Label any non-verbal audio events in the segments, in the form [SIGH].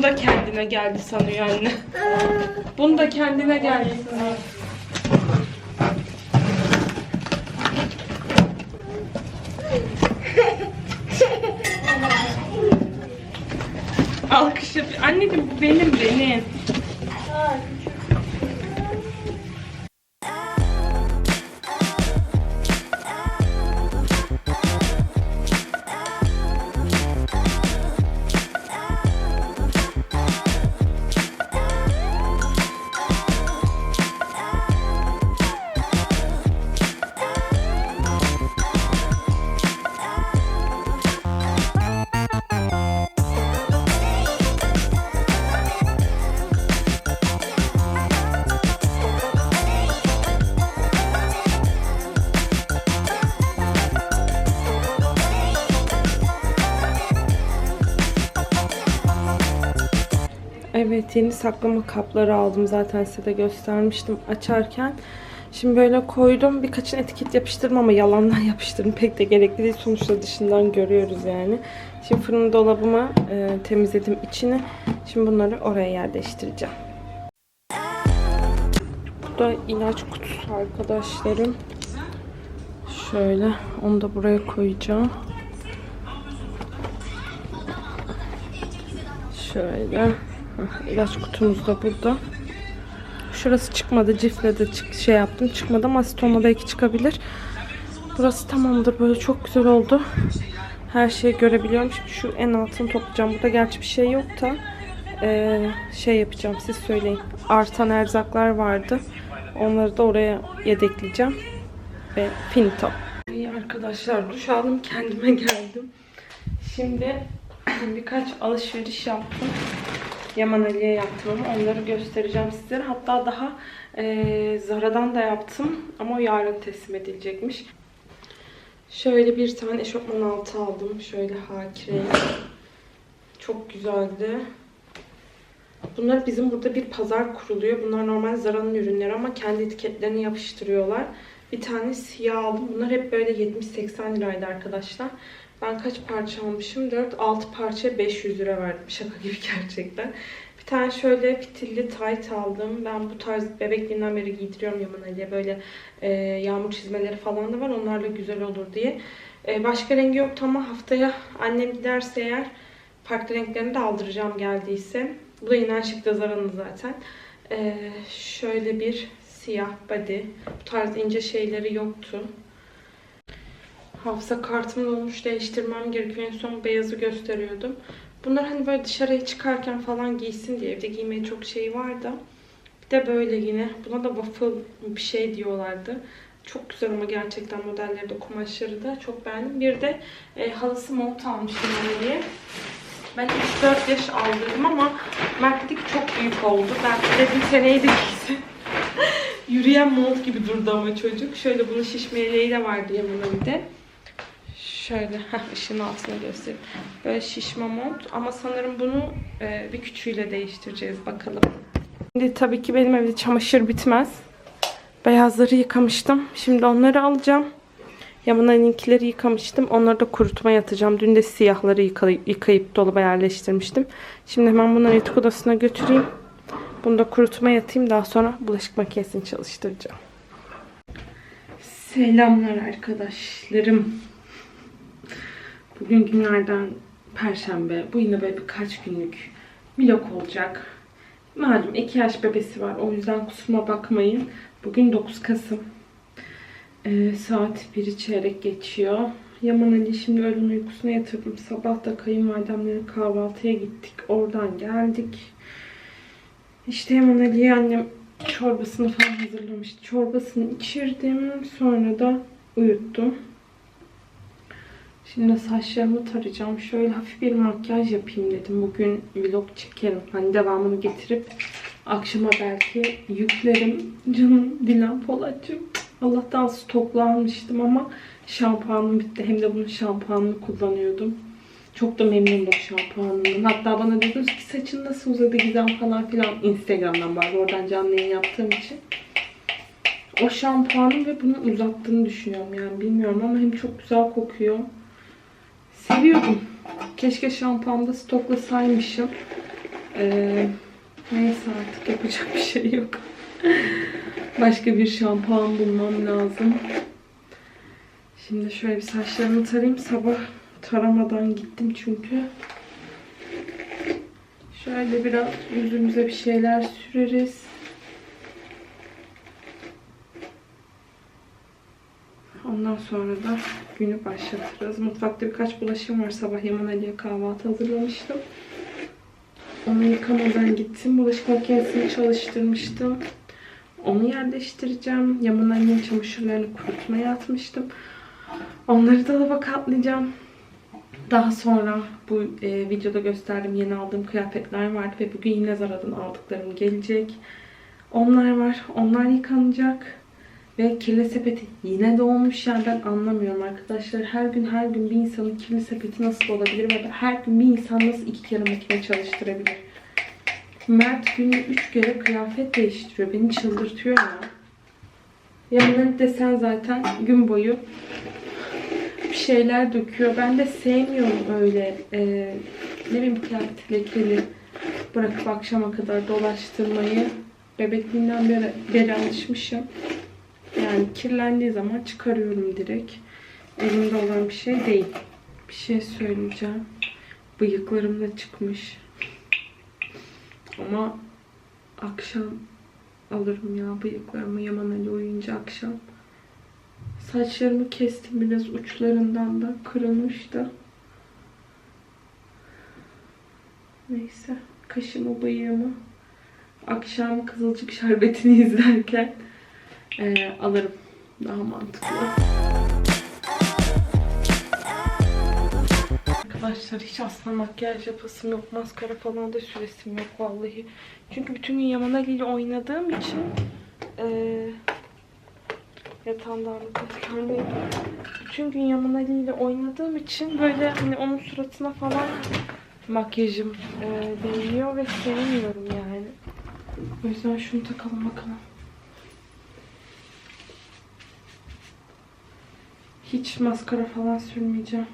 Bunda kendine geldi sanıyor anne. [LAUGHS] Bunda kendine geldi sanıyor. [LAUGHS] Alkış yapıyor. Anneciğim bu benim benim. Evet saklama kapları aldım zaten size de göstermiştim açarken. Şimdi böyle koydum. Birkaçın etiket yapıştırdım ama yalandan [LAUGHS] yapıştırdım. Pek de gerekli değil. Sonuçta dışından görüyoruz yani. Şimdi fırın dolabıma e, temizledim içini. Şimdi bunları oraya yerleştireceğim. Bu da ilaç kutusu arkadaşlarım. Şöyle onu da buraya koyacağım. Şöyle. İlaç kutumuz da burada. Şurası çıkmadı. Cifle de çık şey yaptım. Çıkmadı ama asetonla belki çıkabilir. Burası tamamdır. Böyle çok güzel oldu. Her şeyi görebiliyorum. Şimdi şu en altını toplayacağım. Burada gerçi bir şey yok da eee, şey yapacağım. Siz söyleyin. Artan erzaklar vardı. Onları da oraya yedekleyeceğim. Ve finito. İyi arkadaşlar duş aldım. Kendime [LAUGHS] geldim. Şimdi birkaç alışveriş yaptım. Yaman Ali'ye yaptım ama onları göstereceğim sizlere. Hatta daha e, Zara'dan da yaptım ama o yarın teslim edilecekmiş. Şöyle bir tane eşofman altı aldım. Şöyle haki renk. Çok güzeldi. Bunlar bizim burada bir pazar kuruluyor. Bunlar normal Zara'nın ürünleri ama kendi etiketlerini yapıştırıyorlar. Bir tane siyah aldım. Bunlar hep böyle 70-80 liraydı arkadaşlar. Ben kaç parça almışım? 4-6 parçaya 500 lira verdim. Şaka gibi [LAUGHS] gerçekten. Bir tane şöyle fitilli tayt aldım. Ben bu tarz bebekliğinden beri giydiriyorum Yaman Ali'ye. Böyle e, yağmur çizmeleri falan da var. Onlarla güzel olur diye. E, başka rengi yoktu ama haftaya annem giderse eğer farklı renklerini de aldıracağım geldiyse. Bu da yine şıkta Zara'nın zaten. E, şöyle bir siyah body. Bu tarz ince şeyleri yoktu. Hafıza kartım olmuş değiştirmem gerekiyor. En son beyazı gösteriyordum. Bunlar hani böyle dışarıya çıkarken falan giysin diye evde giymeye çok şey var da. Bir de böyle yine. Buna da waffle bir şey diyorlardı. Çok güzel ama gerçekten modelleri de kumaşları da çok beğendim. Bir de e, halısı mont almıştım diye. Ben 3-4 yaş aldırdım ama Mert dedi ki çok büyük oldu. Ben dedim seneyi de giysin. [LAUGHS] Yürüyen mont gibi durdu ama çocuk. Şöyle bunun şişme yeleği de vardı yanına bir de. Şöyle [LAUGHS] ışığın altına göstereyim. Böyle şişme mont ama sanırım bunu e, bir küçüğüyle değiştireceğiz bakalım. Şimdi tabii ki benim evde çamaşır bitmez. Beyazları yıkamıştım. Şimdi onları alacağım. Yaman'ınkileri yıkamıştım. Onları da kurutmaya atacağım. Dün de siyahları yıkayıp, yıkayıp dolaba yerleştirmiştim. Şimdi hemen bunları yatak odasına götüreyim. Bunu da kurutmaya atayım. Daha sonra bulaşık makinesini çalıştıracağım. Selamlar arkadaşlarım. Bugün günlerden perşembe. Bu yine böyle birkaç günlük vlog olacak. Malum iki yaş bebesi var. O yüzden kusuruma bakmayın. Bugün 9 Kasım. Ee, saat 1'i çeyrek geçiyor. Yaman Ali şimdi öğlen uykusuna yatırdım. Sabah da kayınvalidemlere kahvaltıya gittik. Oradan geldik. İşte Yaman Ali'ye annem çorbasını falan hazırlamıştı. Çorbasını içirdim. Sonra da uyuttum. Şimdi saçlarımı tarayacağım. Şöyle hafif bir makyaj yapayım dedim. Bugün vlog çekerim. Hani devamını getirip akşama belki yüklerim. Canım Dilan Polatcığım. Allah'tan stoklanmıştım ama şampuanım bitti. Hem de bunun şampuanını kullanıyordum. Çok da memnunum şampuanından. Hatta bana dediniz ki saçın nasıl uzadı Gizem falan filan. Instagram'dan var. Oradan canlı yayın yaptığım için. O şampuanın ve bunun uzattığını düşünüyorum yani bilmiyorum ama hem çok güzel kokuyor. Seviyordum. Keşke şampuanda stoklasaymışım. Ee, neyse artık yapacak bir şey yok. Başka bir şampuan bulmam lazım. Şimdi şöyle bir saçlarımı tarayayım. Sabah taramadan gittim çünkü. Şöyle biraz yüzümüze bir şeyler süreriz. Ondan sonra da günü başlatırız. Mutfakta birkaç bulaşım var. Sabah Yaman Ali'ye kahvaltı hazırlamıştım. Onu yıkamadan gittim. Bulaşık makinesini çalıştırmıştım. Onu yerleştireceğim. Yaman Ali'nin çamaşırlarını kurutmaya atmıştım. Onları dolaba katlayacağım. Daha sonra bu e, videoda gösterdiğim yeni aldığım kıyafetler vardı ve bugün yine Zara'dan aldıklarım gelecek. Onlar var. Onlar yıkanacak. Ve kirli sepeti yine dolmuş. Yani ben anlamıyorum arkadaşlar. Her gün her gün bir insanın kirli sepeti nasıl olabilir ve her gün bir insan nasıl iki kere makine çalıştırabilir? Mert günde üç kere kıyafet değiştiriyor. Beni çıldırtıyor ya. Yanına desen zaten gün boyu bir şeyler döküyor. Ben de sevmiyorum öyle e, ne bileyim kıyafet lekeli bırakıp akşama kadar dolaştırmayı. Bebekliğinden beri, beri alışmışım. Yani kirlendiği zaman çıkarıyorum direkt. Elimde olan bir şey değil. Bir şey söyleyeceğim. Bıyıklarım da çıkmış. Ama akşam alırım ya bıyıklarımı Yaman Ali uyuyunca akşam. Saçlarımı kestim biraz uçlarından da kırılmış da. Neyse kaşımı bıyığımı akşam kızılcık şerbetini [LAUGHS] izlerken eee, alırım. Daha mantıklı. Arkadaşlar hiç aslında makyaj yapasım yok. Maskara falan da süresim yok vallahi. Çünkü bütün gün Yaman Ali ile oynadığım için eee yatağında ağırlıklı görmeyin. Bütün gün Yaman Ali ile oynadığım için böyle hani onun suratına falan makyajım eee değiyor ve sevmiyorum yani. O yüzden şunu takalım bakalım. Hiç maskara falan sürmeyeceğim.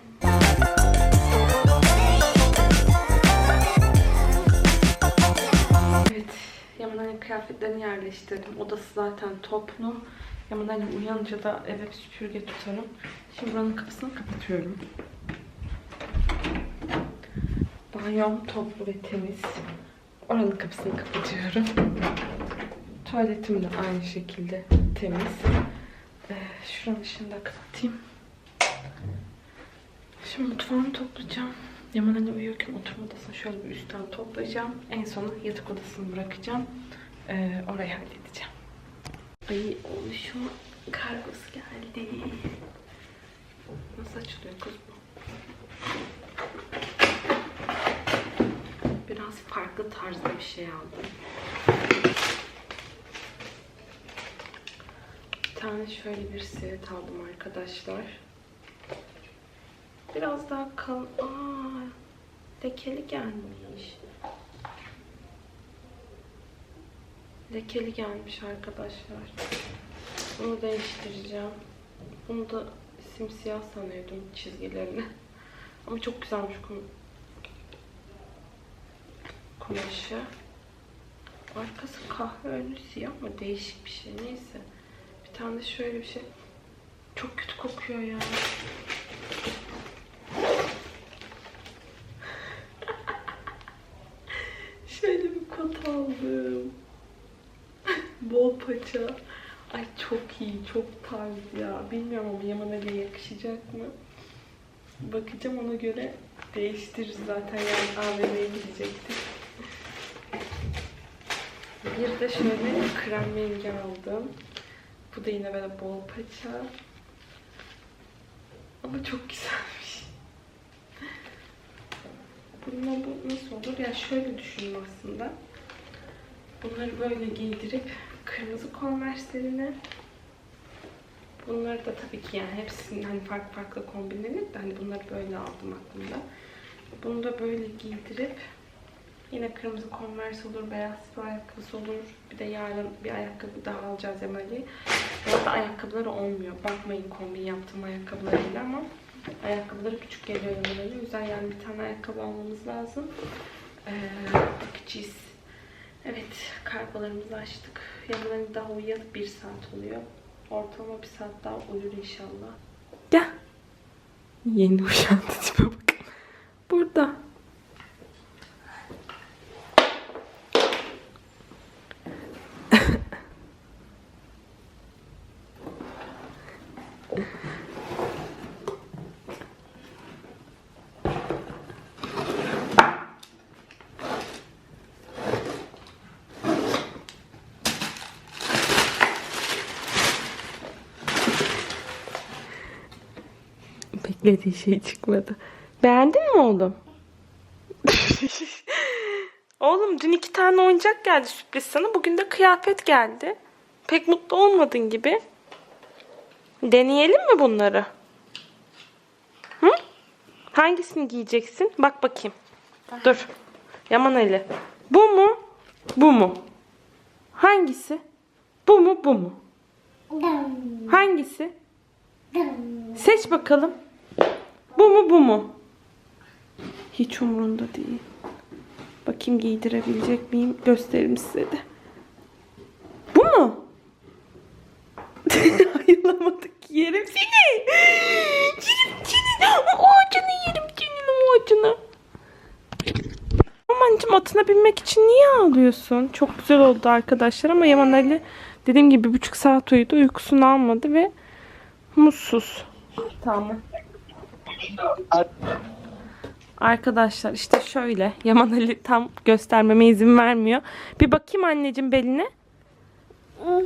Evet, Yaman Ali kıyafetlerini yerleştirdim. Odası zaten toplu. Yaman Ali uyanınca da eve bir süpürge tutarım. Şimdi buranın kapısını kapatıyorum. Banyom toplu ve temiz. Oranın kapısını kapatıyorum. Tuvaletim de aynı şekilde temiz. Şuranın ışığını da kapatayım. Şimdi mutfağımı toplayacağım. Yaman Ali uyuyorken oturma odasını şöyle bir üstten toplayacağım. En sona yatak odasını bırakacağım. Ee, orayı halledeceğim. Ay oluşuma kargosu geldi. Nasıl açılıyor kız bu? Biraz farklı tarzda bir şey aldım. Tane şöyle bir sivet aldım arkadaşlar. Biraz daha kalın. Aa, lekeli gelmiş. Lekeli gelmiş arkadaşlar. Bunu değiştireceğim. Bunu da simsiyah sanıyordum çizgilerini. [LAUGHS] Ama çok güzelmiş kum kumaşı. Arkası kahve önlü siyah ama değişik bir şey. Neyse. Bir tane de şöyle bir şey. Çok kötü kokuyor ya. [LAUGHS] Şöyle bir kot aldım. [LAUGHS] Bol paça. Ay çok iyi, çok tarz ya. Bilmiyorum ama Yaman Ali'ye yakışacak mı? Bakacağım ona göre değiştiririz zaten yani AVM'ye gidecektik. Bir de şöyle krem rengi aldım. Bu da yine böyle bol paça. Ama çok güzelmiş. Bununla bu nasıl olur? Ya şöyle düşünün aslında. Bunları böyle giydirip kırmızı konverslerini Bunları da tabii ki yani hepsinin hani farklı farklı kombinlenir de hani bunları böyle aldım aklımda. Bunu da böyle giydirip yine kırmızı konvers olur, beyaz spor ayakkabısı olur. Bir de yarın bir ayakkabı daha alacağız Emali. Orada ayakkabıları olmuyor. Bakmayın kombin yaptığım ayakkabılarıyla ama ayakkabıları küçük geliyor Emali. O yüzden yani bir tane ayakkabı almamız lazım. Ee, bakacağız. Evet, kargolarımızı açtık. Yanlarında daha uyuyalı bir saat oluyor. Ortalama bir saat daha uyur inşallah. Gel. Yeni uyandı tipe bakın. Burada. Beklediği şey çıkmadı. Beğendin mi oğlum? [LAUGHS] oğlum dün iki tane oyuncak geldi sürpriz sana. Bugün de kıyafet geldi. Pek mutlu olmadın gibi. Deneyelim mi bunları? Hı? Hangisini giyeceksin? Bak bakayım. Dur. Yaman Ali. Bu mu? Bu mu? Hangisi? Bu mu? Bu mu? Hangisi? Seç bakalım. Bu mu bu mu? Hiç umurunda değil. Bakayım giydirebilecek miyim? Gösteririm size de. Bu mu? [LAUGHS] Ayılamadık. Yerim seni. Yerim seni. O ağacını yerim senin o ağacını. Amancım atına binmek için niye ağlıyorsun? Çok güzel oldu arkadaşlar ama Yaman Ali dediğim gibi bir buçuk saat uyudu. Uykusunu almadı ve mutsuz. Tamam. Arkadaşlar işte şöyle. Yaman Ali tam göstermeme izin vermiyor. Bir bakayım anneciğim beline.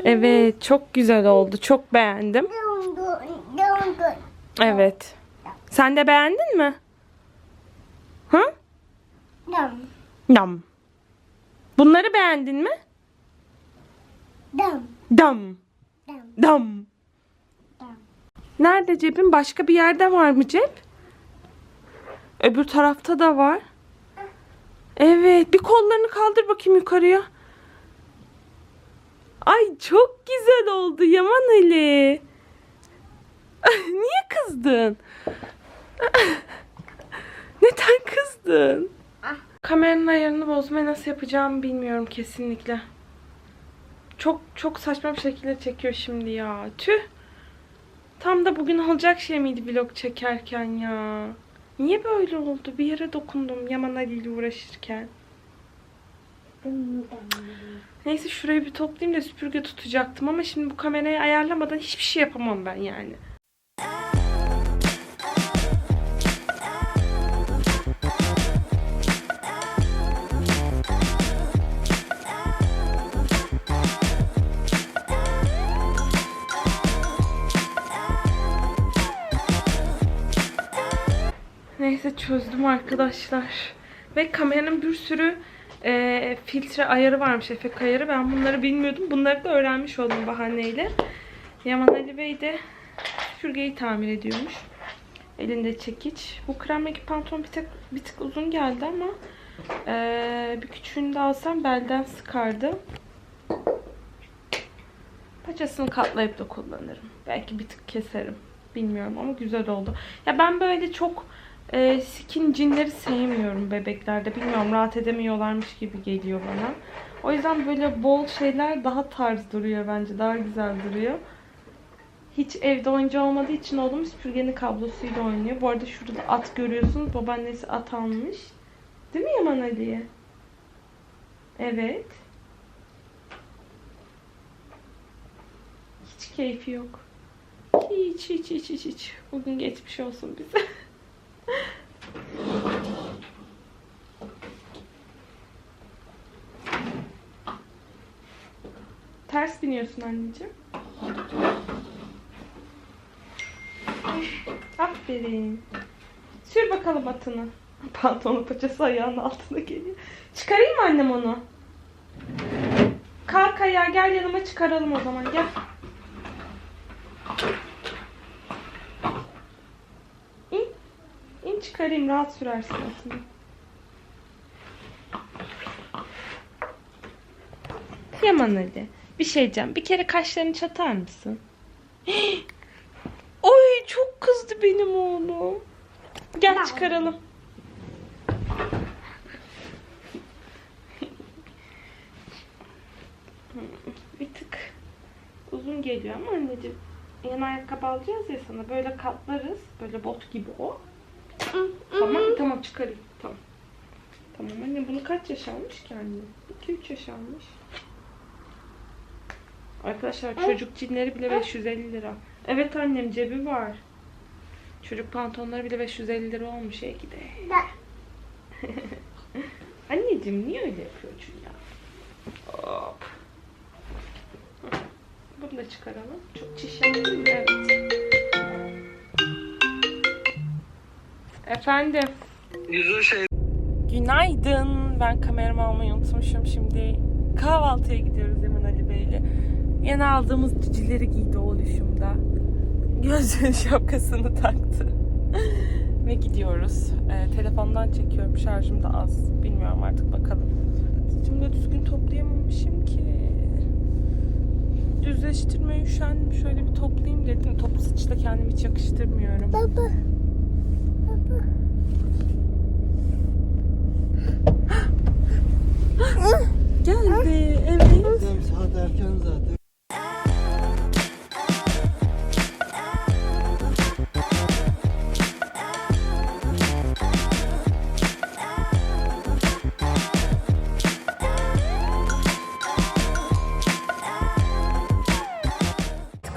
Evet çok güzel oldu. Çok beğendim. Evet. Sen de beğendin mi? Hı? Dam. Bunları beğendin mi? Dam. Dam. Nerede cebin? Başka bir yerde var mı cep? Öbür tarafta da var. Evet. Bir kollarını kaldır bakayım yukarıya. Ay çok güzel oldu Yaman Ali. [LAUGHS] Niye kızdın? [LAUGHS] Neden kızdın? Kameranın ayarını bozmayı nasıl yapacağımı bilmiyorum kesinlikle. Çok çok saçma bir şekilde çekiyor şimdi ya. Tüh. Tam da bugün olacak şey miydi vlog çekerken ya? Niye böyle oldu? Bir yere dokundum Yaman Ali ile uğraşırken. Neyse şurayı bir toplayayım da süpürge tutacaktım ama şimdi bu kamerayı ayarlamadan hiçbir şey yapamam ben yani. Neyse çözdüm arkadaşlar. Ve kameranın bir sürü e, filtre ayarı varmış, efekt ayarı. Ben bunları bilmiyordum. Bunları da öğrenmiş oldum bahaneyle. Yaman Ali Bey de süpürgeyi tamir ediyormuş. Elinde çekiç. Bu krem rengi pantolon bir tık, bir tık uzun geldi ama e, bir küçüğünü de alsam belden sıkardı. Paçasını katlayıp da kullanırım. Belki bir tık keserim. Bilmiyorum ama güzel oldu. Ya ben böyle çok e, skin cinleri sevmiyorum bebeklerde. Bilmiyorum rahat edemiyorlarmış gibi geliyor bana. O yüzden böyle bol şeyler daha tarz duruyor bence. Daha güzel duruyor. Hiç evde oyuncu olmadığı için oğlum süpürgenin kablosuyla oynuyor. Bu arada şurada da at görüyorsunuz. Babaannesi at almış. Değil mi Yaman Ali'ye? Evet. Hiç keyfi yok. Hiç hiç hiç hiç hiç. Bugün geçmiş olsun bize. [LAUGHS] Ters biniyorsun anneciğim. Aferin. Sür bakalım atını. [LAUGHS] Pantolonun paçası ayağının altına geliyor. Çıkarayım mı annem onu? Kalk ayağa gel yanıma çıkaralım o zaman gel. rahat sürersin atını. Yaman Ali. Bir şey diyeceğim. Bir kere kaşlarını çatar mısın? [GASPS] Oy çok kızdı benim oğlum. Gel çıkaralım. Bir tık uzun geliyor ama anneciğim yeni ayakkabı alacağız ya sana böyle katlarız. Böyle bot gibi o. Tamam tamam çıkarayım. Tamam. Tamam anne bunu kaç yaş almış ki anne? 2-3 yaş almış. Arkadaşlar çocuk cinleri bile 550 lira. Evet annem cebi var. Çocuk pantolonları bile 550 lira olmuş Ege'de. [LAUGHS] Anneciğim niye öyle yapıyorsun ya? Hop. Bunu da çıkaralım. Çok çiş? Evet. Efendim. Yüzü şey Günaydın. Ben kameramı almayı unutmuşum. Şimdi kahvaltıya gidiyoruz Emin Ali Bey'le. Yeni aldığımız cicileri giydi oluşumda. Gözlüğün [LAUGHS] şapkasını taktı. [LAUGHS] Ve gidiyoruz. Ee, telefondan çekiyorum. Şarjım da az. Bilmiyorum artık bakalım. Saçımı da düzgün toplayamamışım ki. Düzleştirmeye üşendim. Şöyle bir toplayayım dedim. Toplu saçla kendimi hiç yakıştırmıyorum. Geldi. Evet. Saat erken zaten.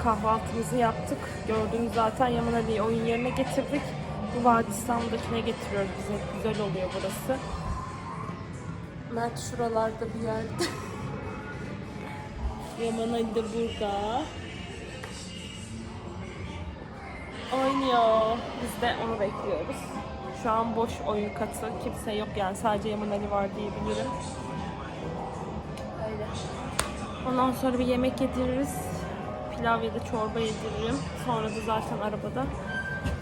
Kahvaltımızı yaptık. Gördüğünüz zaten Yaman Ali'yi oyun yerine getirdik. Bu Vadi İstanbul'dakine getiriyoruz bize. Güzel oluyor burası. Mert şuralarda bir yerde. [LAUGHS] Yaman Ali de burada. Oynuyor. Biz de onu bekliyoruz. Şu an boş oyun katı. Kimse yok yani. Sadece Yaman Ali var diyebilirim. Öyle. Ondan sonra bir yemek yediririz. Pilav ya da çorba yediririm. Sonra da zaten arabada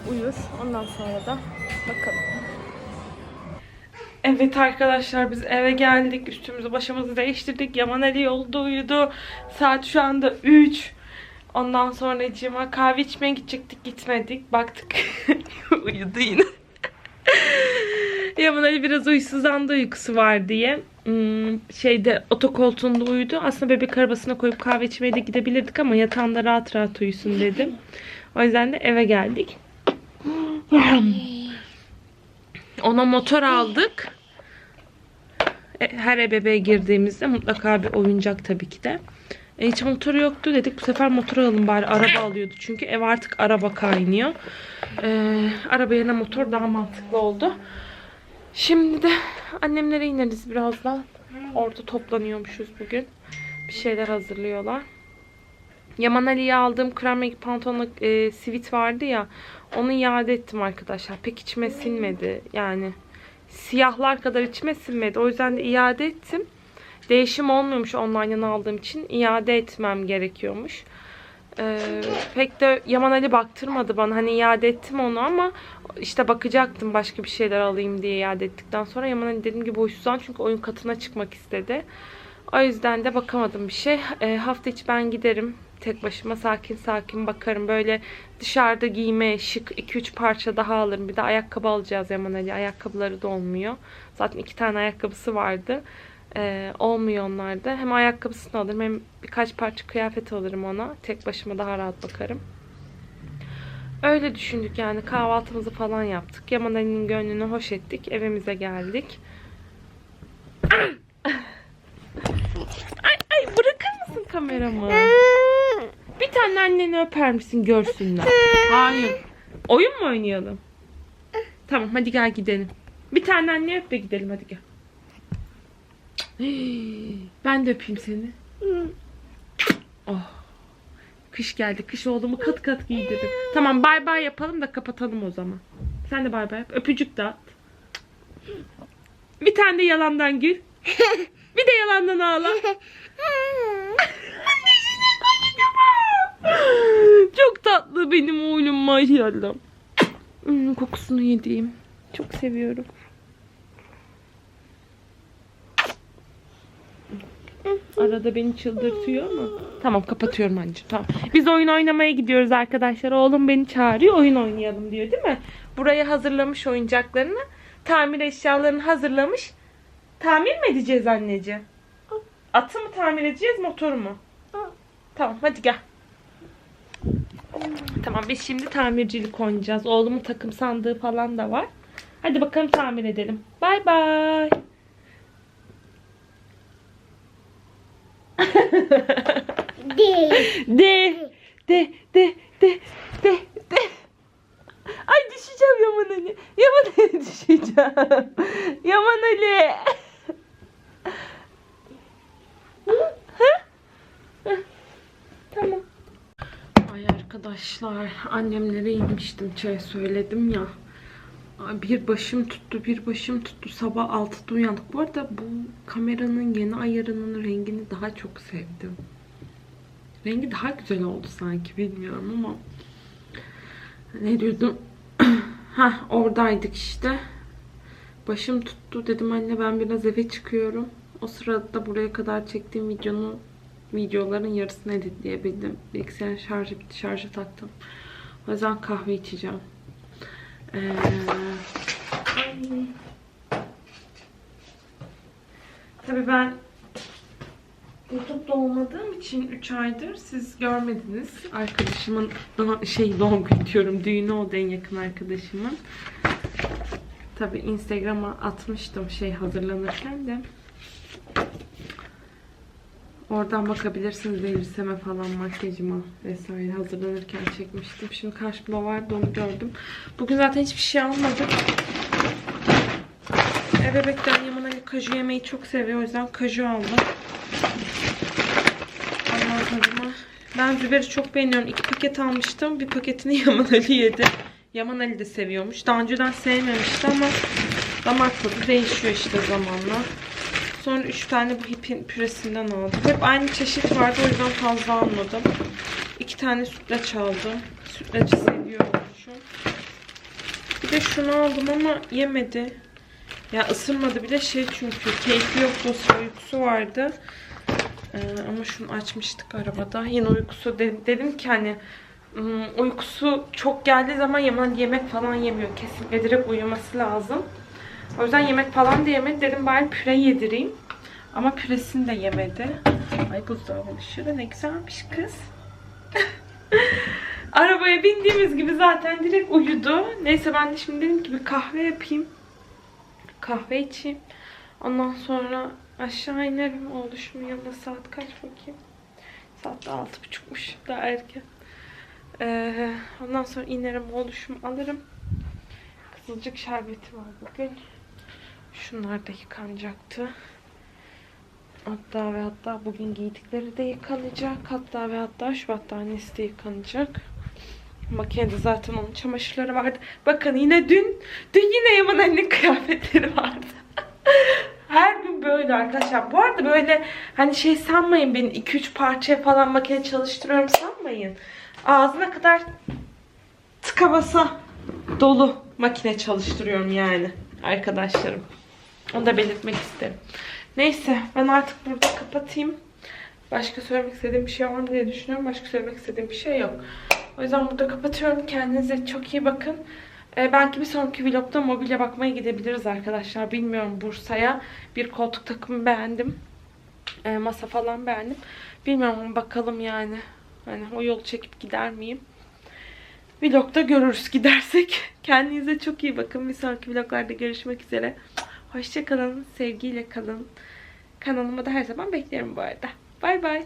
uyur. Ondan sonra da bakalım. Evet arkadaşlar biz eve geldik. Üstümüzü başımızı değiştirdik. Yaman Ali yolda uyudu. Saat şu anda 3. Ondan sonra cima kahve içmeye gidecektik gitmedik. Baktık [LAUGHS] uyudu yine. Yaman Ali biraz uysuzlandı uykusu var diye. Hmm, şeyde otokoltuğunda uyudu. Aslında bebek arabasına koyup kahve içmeye de gidebilirdik ama yatağında rahat rahat uyusun dedim. O yüzden de eve geldik. Ona motor aldık. E, Her ebebe girdiğimizde mutlaka bir oyuncak tabii ki de. E, hiç motoru yoktu dedik. Bu sefer motor alalım bari. Araba alıyordu çünkü. Ev artık araba kaynıyor. E, araba yerine motor daha mantıklı oldu. Şimdi de annemlere ineriz birazdan. Orada toplanıyormuşuz bugün. Bir şeyler hazırlıyorlar. Yaman Ali'ye aldığım krem rengi pantolonla e, sivit vardı ya. Onu iade ettim arkadaşlar. Pek içime sinmedi. Yani siyahlar kadar içime sinmedi. O yüzden de iade ettim. Değişim olmuyormuş online'dan aldığım için. iade etmem gerekiyormuş. Ee, pek de Yaman Ali baktırmadı bana. Hani iade ettim onu ama işte bakacaktım başka bir şeyler alayım diye iade ettikten sonra. Yaman Ali dediğim gibi huysuzlan çünkü oyun katına çıkmak istedi. O yüzden de bakamadım bir şey. Ee, hafta içi ben giderim. Tek başıma sakin sakin bakarım. Böyle dışarıda giyme şık 2-3 parça daha alırım. Bir de ayakkabı alacağız Yaman Ali. Ayakkabıları da olmuyor. Zaten iki tane ayakkabısı vardı. Ee, olmuyor onlarda. Hem ayakkabısını alırım hem birkaç parça kıyafet alırım ona. Tek başıma daha rahat bakarım. Öyle düşündük yani kahvaltımızı falan yaptık. Yaman Ali'nin gönlünü hoş ettik. Evimize geldik. ay ay bırakır mısın kameramı? Bir tane anneni öper misin görsünler. Hayır. Oyun mu oynayalım? Tamam hadi gel gidelim. Bir tane anne öp de gidelim hadi gel. Ben de öpeyim seni. Oh. Kış geldi. Kış oldu mu kat kat giydirdim. Tamam bay bay yapalım da kapatalım o zaman. Sen de bay bay yap. Öpücük at. Bir tane de yalandan gül. Bir de yalandan ağla. [LAUGHS] tatlı benim oğlum maşallah. Hmm, kokusunu yediğim. Çok seviyorum. Arada beni çıldırtıyor ama. Tamam kapatıyorum anneciğim. Tamam. Biz oyun oynamaya gidiyoruz arkadaşlar. Oğlum beni çağırıyor. Oyun oynayalım diyor değil mi? Buraya hazırlamış oyuncaklarını. Tamir eşyalarını hazırlamış. Tamir mi edeceğiz anneciğim? Atı mı tamir edeceğiz motoru mu? Tamam hadi gel. Tamam biz şimdi tamircilik oynayacağız. Oğlumun takım sandığı falan da var. Hadi bakalım tamir edelim. Bay bay. [LAUGHS] Değil. De, de, de, de, de, de. Ay düşeceğim Yaman Ali. Yaman Ali [LAUGHS] düşeceğim. Yaman Ali. tamam. Ay arkadaşlar annemlere inmiştim çay söyledim ya. Bir başım tuttu bir başım tuttu sabah 6'da uyandık. Bu arada bu kameranın yeni ayarının rengini daha çok sevdim. Rengi daha güzel oldu sanki bilmiyorum ama ne diyordum? [CLEARS THROAT] ha oradaydık işte. Başım tuttu dedim anne ben biraz eve çıkıyorum. O sırada da buraya kadar çektiğim videonun videoların yarısını editleyebildim. Bilgisayarın şarjı bitti. Şarjı taktım. O yüzden kahve içeceğim. Ee. Tabii ben YouTube'da olmadığım için 3 aydır siz görmediniz. Arkadaşımın şey doğum günü diyorum. Düğünü oldu en yakın arkadaşımın. Tabi Instagram'a atmıştım şey hazırlanırken de. Oradan bakabilirsiniz elbiseme falan makyajıma vesaire hazırlanırken çekmiştim. Şimdi karşımda vardı onu gördüm. Bugün zaten hiçbir şey almadım. E, bebekten Yaman Ali kaju yemeyi çok seviyor. O yüzden kaju aldım. Sonra ben Züber'i çok beğeniyorum. İki paket almıştım. Bir paketini [LAUGHS] Yaman Ali yedi. Yaman Ali de seviyormuş. Daha önceden sevmemişti ama damak tadı değişiyor işte zamanla. Sonra üç tane bu hipin püresinden aldım. Hep aynı çeşit vardı o yüzden fazla almadım. İki tane sütlaç aldım. Sütlacı seviyormuşum. Bir de şunu aldım ama yemedi. Ya ısırmadı bile şey çünkü keyfi yoktu. O uykusu vardı. Ee, ama şunu açmıştık arabada. Yine uykusu dedim, dedim ki hani ım, uykusu çok geldiği zaman Yaman yemek falan yemiyor. Kesinlikle direkt uyuması lazım. O yüzden yemek falan da yemedi. Dedim bari püre yedireyim. Ama püresini de yemedi. Ay buzdolabı dışarı ne güzelmiş kız. [LAUGHS] Arabaya bindiğimiz gibi zaten direkt uyudu. Neyse ben de şimdi dedim ki bir kahve yapayım. Kahve içeyim. Ondan sonra aşağı inerim. Oğluşumun yanına saat kaç bakayım. Saat altı buçukmuş. Daha erken. Ee, ondan sonra inerim. Oğluşumu alırım. Kızılcık şerbeti var bugün. Şunlar da yıkanacaktı. Hatta ve hatta bugün giydikleri de yıkanacak. Hatta ve hatta şu battaniyesi de yıkanacak. Makinede zaten onun çamaşırları vardı. Bakın yine dün, dün yine Yaman annenin [LAUGHS] kıyafetleri vardı. Her gün böyle arkadaşlar. Bu arada böyle hani şey sanmayın beni 2-3 parçaya falan makine çalıştırıyorum sanmayın. Ağzına kadar tıka basa dolu makine çalıştırıyorum yani arkadaşlarım. Onu da belirtmek isterim. Neyse ben artık burada kapatayım. Başka söylemek istediğim bir şey var mı diye düşünüyorum. Başka söylemek istediğim bir şey yok. O yüzden burada kapatıyorum. Kendinize çok iyi bakın. Ee, belki bir sonraki vlogda mobilya bakmaya gidebiliriz arkadaşlar. Bilmiyorum Bursa'ya. Bir koltuk takımı beğendim. Ee, masa falan beğendim. Bilmiyorum bakalım yani. Hani o yolu çekip gider miyim? Vlogda görürüz gidersek. [LAUGHS] Kendinize çok iyi bakın. Bir sonraki vloglarda görüşmek üzere. Hoşçakalın. Sevgiyle kalın. Kanalıma da her zaman beklerim bu arada. Bay bay.